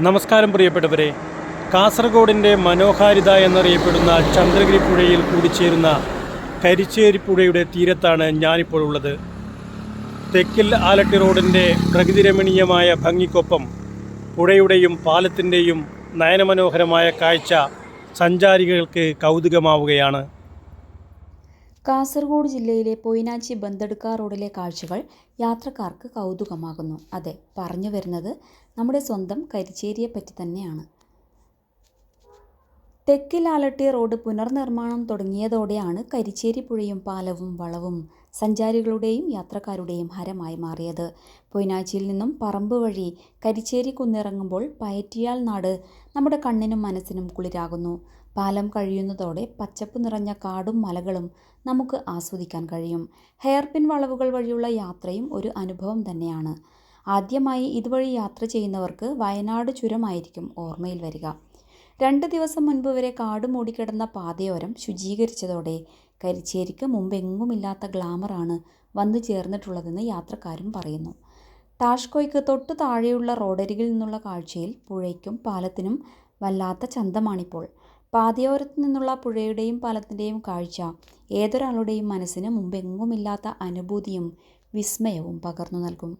നമസ്കാരം പ്രിയപ്പെട്ടവരെ. കാസർഗോഡിന്റെ മനോഹാരിത എന്നറിയപ്പെടുന്ന ചന്ദ്രഗിരി പുഴയിൽ കൂടിച്ചേരുന്ന കരിച്ചേരി പുഴയുടെ തീരത്താണ് ഞാനിപ്പോൾ ഉള്ളത്. തെക്കിൽ ആലട്ടി റോഡിന്റെ പ്രകൃതിരമണീയമായ ഭംഗിക്കൊപ്പം പുഴയുടെയും പാലത്തിന്റെയും നയനമനോഹരമായ കാഴ്ച സഞ്ചാരികൾക്ക് കൗതുകമാവുകയാണ്. കാസർഗോഡ് ജില്ലയിലെ പൊയിനാച്ചി ബന്തെടുക്ക റോഡിലെ കാഴ്ചകൾ യാത്രക്കാർക്ക് കൗതുകമാകുന്നു. അതെ പറഞ്ഞു വരുന്നത് നമ്മുടെ സ്വന്തം കരിച്ചേരിയെപ്പറ്റി തന്നെയാണ്. തെക്കിലാലട്ടി റോഡ് പുനർനിർമ്മാണം തുടങ്ങിയതോടെയാണ് കരിച്ചേരി പുഴയും പാലവും വളവും സഞ്ചാരികളുടെയും യാത്രക്കാരുടെയും ഹരമായി മാറിയത്. പൊയിനാച്ചിയിൽ നിന്നും പറമ്പ് വഴി കരിച്ചേരി കുന്നിറങ്ങുമ്പോൾ പയറ്റിയാൽ നാട് നമ്മുടെ കണ്ണിനും മനസ്സിനും കുളിരാകുന്നു. പാലം കഴിയുന്നതോടെ പച്ചപ്പ് നിറഞ്ഞ കാടും മലകളും നമുക്ക് ആസ്വദിക്കാൻ കഴിയും. ഹെയർപിൻ വളവുകൾ വഴിയുള്ള യാത്രയും ഒരു അനുഭവം തന്നെയാണ്. ആദ്യമായി ഇതുവഴി യാത്ര ചെയ്യുന്നവർക്ക് വയനാട് ചുരമായിരിക്കും ഓർമ്മയിൽ വരിക. രണ്ട് ദിവസം മുൻപ് വരെ കാട് മൂടിക്കിടന്ന പാതയോരം ശുചീകരിച്ചതോടെ കരിച്ചേരിക്ക് മുമ്പെങ്ങുമില്ലാത്ത ഗ്ലാമറാണ് വന്നു ചേർന്നിട്ടുള്ളതെന്ന് യാത്രക്കാരും പറയുന്നു. ടാഷ്കോയ്ക്ക് തൊട്ടു താഴെയുള്ള റോഡരികിൽ നിന്നുള്ള കാഴ്ചയിൽ പുഴയ്ക്കും പാലത്തിനും വല്ലാത്ത ചന്തമാണിപ്പോൾ. പാതയോരത്തു നിന്നുള്ള പുഴയുടെയും പാലത്തിന്റെയും കാഴ്ച ഏതൊരാളുടെയും മനസ്സിന് മുമ്പെങ്ങുമില്ലാത്ത അനുഭൂതിയും വിസ്മയവും പകർന്നു നൽകും.